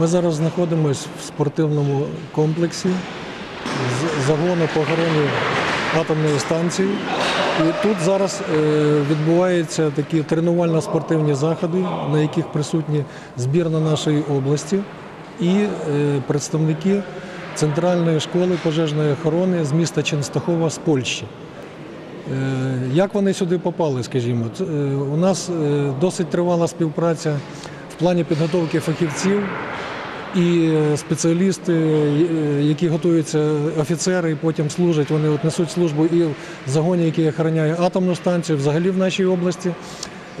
Ми зараз знаходимося в спортивному комплексі з- загону по охороні атомної станції. І тут зараз е, відбуваються такі тренувально-спортивні заходи, на яких присутні збірна нашої області і е, представники Центральної школи пожежної охорони з міста Ченстахова з Польщі. Е, Як вони сюди попали, скажімо? У нас досить тривала співпраця в плані підготовки фахівців і спеціалісти, які готуються, офіцери, і потім служать, вони от несуть службу і в загоні, який охороняє атомну станцію, взагалі в нашій області,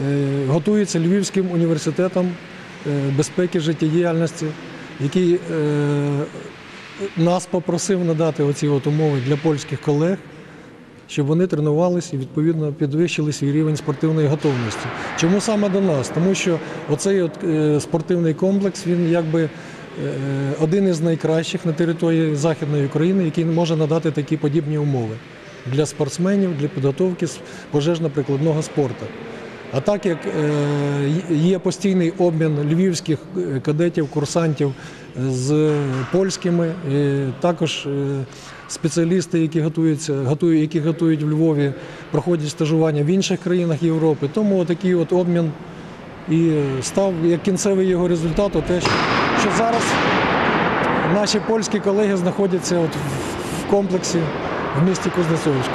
е, готуються Львівським університетом е, безпеки життєдіяльності, який е, нас попросив надати оці от умови для польських колег щоб вони тренувалися і відповідно підвищили свій рівень спортивної готовності. Чому саме до нас? Тому що оцей от, спортивний комплекс він якби один із найкращих на території Західної України, який може надати такі подібні умови для спортсменів, для підготовки пожежно-прикладного спорту. А так як е, є постійний обмін львівських е, кадетів, курсантів з польськими, е, також е, спеціалісти, які готуються, готують, які готують в Львові, проходять стажування в інших країнах Європи. Тому такий от обмін і став як кінцевий його результат, те, що, що зараз наші польські колеги знаходяться от в- комплексі в місті Кузнецовську.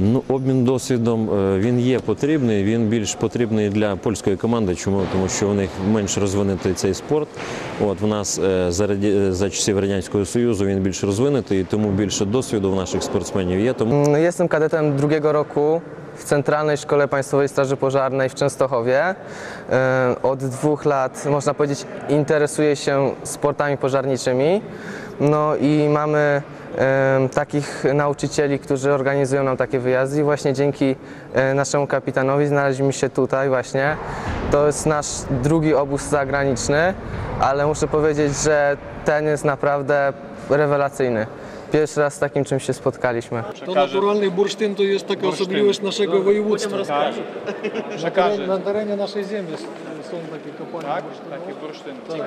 Ну, обмін досвідом е, він є потрібний. Він більш потрібний для польської команди. Чому? Тому що у них менш розвинутий цей спорт. От в нас е, за раді- за часів радянського союзу він більш розвинутий, і тому більше досвіду в наших спортсменів є. Тому Mm, Jestem kadetem drugiego roku w Centralnej Szkole Państwowej Straży Pożarnej w Częstochowie. E, Od dwóch lat, można powiedzieć, interesuję się sportami pożarniczymi. No i mamy takich nauczycieli, którzy organizują nam takie wyjazdy i właśnie dzięki e, naszemu kapitanowi znaleźliśmy się tutaj właśnie. To jest nasz drugi obóz zagraniczny, ale muszę powiedzieć, że ten jest naprawdę rewelacyjny. Pierwszy raz z takim czymś się spotkaliśmy. To naturalny bursztyn to jest taka bursztyn. osobliwość naszego no, województwa. Tak. Na terenie, na terenie naszej ziemi są takie kopalnie tak? Takie bursztyny. Tak.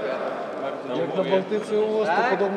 Jak na Bałtyce u was, to tak? podobne.